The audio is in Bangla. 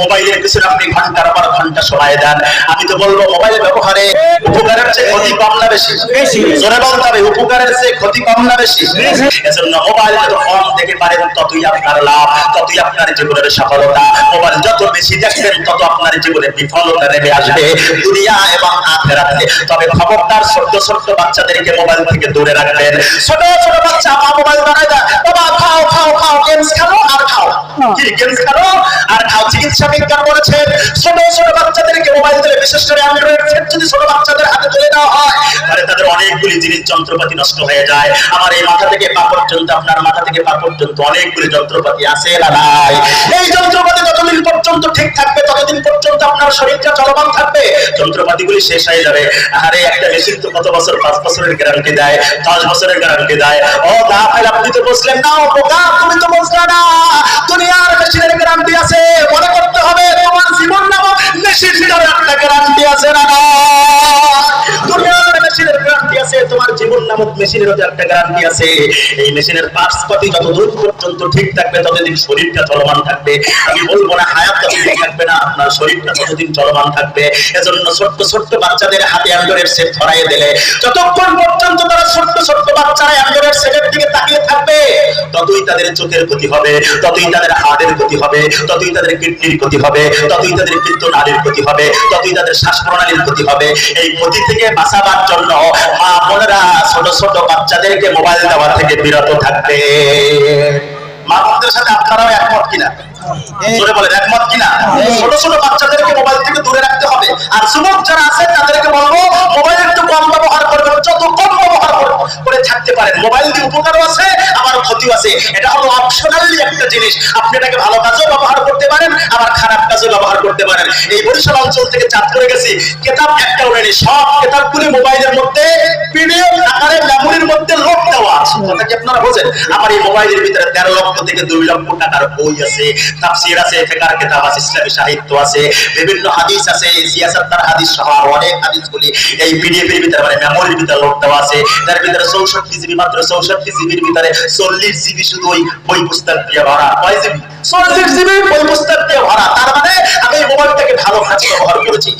মোবাইলের পিছনে আপনি ঘণ্টার পর ঘণ্টা সময় দেন। আমি তো বলব মোবাইল ব্যবহারে উপকারের চেয়ে ক্ষতি কম না বেশি। জোরে বলতে হবে উপকারের চেয়ে ক্ষতি কম না বেশি। এজন্য মোবাইল যত কম দেখে পারেন ততই আপনার লাভ ততই আপনার জীবনের সফলতা। মোবাইল যত বেশি দেখবেন তত আপনার জীবনে বিফলতা নেমে আসবে। দুনিয়া এবং আখেরাতে। তবে খবরদার ছোট্ট ছোট্ট বাচ্চাদেরকে মোবাইল থেকে দূরে রাখবেন। ছোট ছোট বাচ্চা মা মোবাইল বানায় দেয় অনেকগুলি যন্ত্রপাতি নষ্ট নাই? এই যন্ত্রপাতি যতদিন পর্যন্ত ঠিক থাকবে, ততদিন পর্যন্ত আপনার শরীরটা চলমান থাকবে। যন্ত্রপাতিগুলি শেষ হয়ে যাবে। আরে, একটা মেশিন তো কত বছর, পাঁচ বছরের গ্যারান্টি দেয়, দশ বছরের গ্যারান্টি দেয়। ও দা আপনি তো বুঝলেন না ও বোকা তুমি তো বুঝলে না। আছে, মনে করতে হবে তোমার জীবন নামক গ্যারান্টি আছে না দুনিয়ার মেশিনের গ্যারান্টি আছে, তোমার জীবন নামক মেশিনের একটা গ্যারান্টি আছে। এই মেশিনের পার্টস পাতি পর্যন্ত ঠিক থাকবে, ততদিন শরীরটা চলমান থাকবে। আমি বলব না হায়াত ততদিন থাকবে না, আপনার শরীরটা ততদিন চলমান থাকবে। এজন্য ছোট্ট ছোট্ট বাচ্চাদের হাতে অ্যান্ড্রয়েড সেট ধরাই দিলে, যতক্ষণ পর্যন্ত তারা ছোট্ট ছোট্ট বাচ্চারা অ্যান্ড্রয়েড সেটের দিকে তাকিয়ে থাকবে ততই তাদের চোখের ক্ষতি হবে ততই তাদের হাড়ের ক্ষতি হবে ততই তাদের কিডনির ক্ষতি হবে ততই তাদের কীর্ত ক্ষতি হবে ততই তাদের শ্বাস প্রণালীর ক্ষতি হবে। এই ক্ষতি থেকে বাঁচাবার জন্য মা বোনেরা ছোট ছোট বাচ্চাদেরকে মোবাইল দেওয়া থেকে বিরত থাকবে। মা বোনদের সাথে আপনারাও একমত কিনা? জোরে বলেন একমত কিনা? ছোট ছোট বাচ্চাদেরকে মোবাইল থেকে দূরে রাখতে হবে। আর যুবক যারা আছে তাদেরকে বলব মোবাইল একটু কম ব্যবহার করবেন যত কম ব্যবহার করে- করে থাকতে পারেন মোবাইল দিয়ে উপকারও আছে আবার ক্ষতিও আছে। এটা হলো অপশনালি একটা জিনিস। আপনি এটাকে ভালো কাজেও ব্যবহার করতে পারেন, আবার খারাপ কাজেও ব্যবহার করতে পারেন। এই বরিশাল অঞ্চল থেকে চাপ করে গেছি। কেতাব একটা উড়েনি সব কেতাবগুলি মোবাইলের মধ্যে, পিডিএফ আকারে মেমোরির মধ্যে লোড দেওয়া আছে। কথা কি আপনারা বোঝেন? আমার এই মোবাইলের ভিতরে তেরো লক্ষ থেকে দুই লক্ষ টাকার বই আছে, তাফসির আছে ফিকার কিতাব আছে, ইসলামী সাহিত্য আছে, বিভিন্ন হাদিস আছে সিয়াসাত্তার হাদিস সহ আরও অনেক হাদিসগুলি এই পিডিএফ এর ভিতরে মানে মেমোরির ভিতরে লোড দেওয়া আছে। তার ভিতরে চৌষট্টি জিবি মাত্র চৌষট্টি জিবির ভিতরে চল্লিশ জিবি শুধু ওই বই পুস্তক দিয়ে ভরা। কয় জিবি চল্লিশ জিবি বই পুস্তক দিয়ে ভরা। তার মানে আমি এই মোবাইলটাকে ভালো কাজে ব্যবহার করেছি।